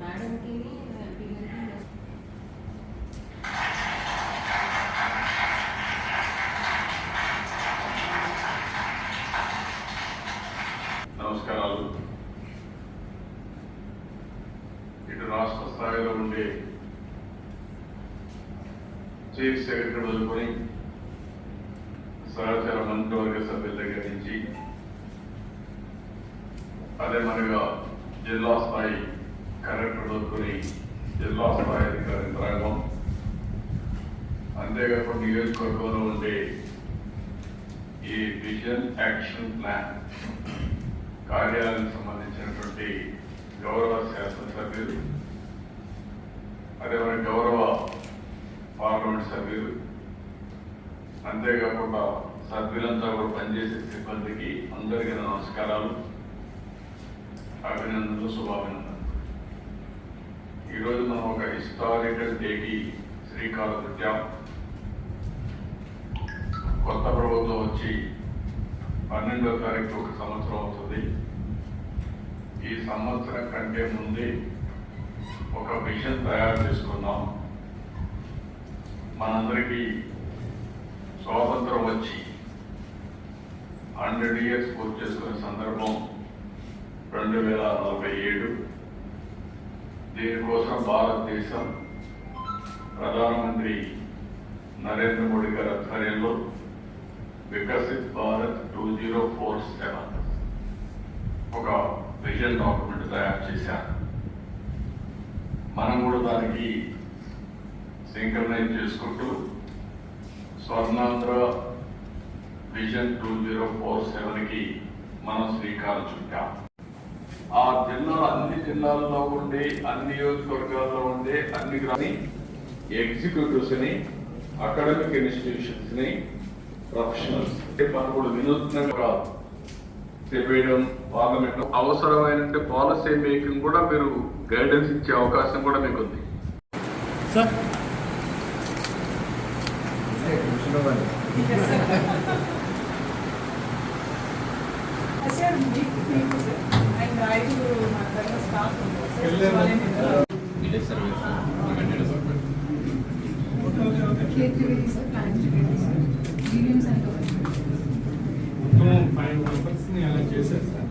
మేడంకి నమస్కారాలు. ఇటు రాష్ట్ర స్థాయిలో ఉండే చీఫ్ సెక్రటరీ వదులుకొని సహచర మంత్రివర్గ సభ్యుల దగ్గర నుంచి అదే మనగా జిల్లా స్థాయి కలెక్టర్ జిల్లా స్థాయి అధికారి యంత్రాంగం అంతేకాకుండా నియోజకవర్గంలో ఉండే ఈ విజన్ యాక్షన్ ప్లాన్ కార్యాలయానికి సంబంధించినటువంటి గౌరవ శాసనసభ్యులు అదేవిధంగా గౌరవ పార్లమెంట్ సభ్యులు అంతేకాకుండా సభ్యులంతా కూడా పనిచేసే సిబ్బందికి అందరికీ నమస్కారాలు. అభినందనలు శుభాభినందనలు. ఈరోజు మనం ఒక హిస్టారికల్ డేకి శ్రీకారం చుట్టాం కొత్త ప్రభుత్వం వచ్చి పన్నెండో తారీఖు ఒక సంవత్సరం అవుతుంది. ఈ సంవత్సరం కంటే ముందే ఒక మిషన్ తయారు చేసుకున్నాం. మనందరికీ స్వాతంత్రం వచ్చి హండ్రెడ్ ఇయర్స్ పూర్తి చేసుకునే సందర్భం రెండు వేల నలభై ఏడు దీనికోసం భారతదేశం ప్రధానమంత్రి నరేంద్ర మోడీ గారి ఆధ్వర్యంలో Viksit Bharat two zero four seven ఒక విజన్ డాక్యుమెంట్ తయారు చేశారు. మనం కూడా దానికి సింక్రనైజ్ చేసుకుంటూ Swarnandhra vision two zero four సెవెన్కి మనం శ్రీకారం చుట్టాం. ఆ జిల్లా అన్ని జిల్లాల్లో ఉండే అన్ని నియోజకవర్గాల్లో ఉండే అన్ని గ్రామీ ఎగ్జిక్యూటివ్స్ని అకాడమిక్ ఇన్స్టిట్యూషన్స్ని ప్రొఫెషనల్స్ మనం కూడా వినూత్నంగా చెప్పేయడం పార్లమెంట్ అవసరమైన పాలసీ మేకింగ్ కూడా మీరు గైడెన్స్ ఇచ్చే అవకాశం కూడా మీకు ఉంది సార్ సార్ మీకు మీకు సార్ అండ్ ఐదు మన దగ్గర స్టాఫ్ ఉంది సార్ వాళ్ళని విలేజ్ సర్వీస్ ఇవన్నీ Kethireddy sir Kanchireddy sir medium centre మొత్తం ఫైవ్ మెంబర్స్ని అలా చేశారు సార్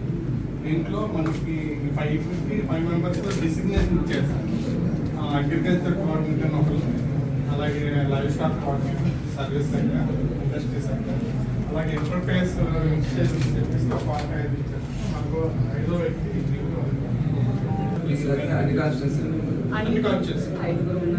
దీంట్లో మనకి five fifty five members designation ఇచ్చేస్తారు అగ్రికల్చర్ కోఆర్డినేటర్ ఒకరు అలాగే livestock coordinator service sector industry sector అలాగే ఇంటర్ఫేస్ ఇన్స్టిట్యూషన్ చెప్పేసి ఒక పార్ట్ ఇచ్చారు మనకు ఐదో వ్యక్తి అన్ని కాన్స్టిట్యూన్సీ ఐదుగురు ఉన్నారు.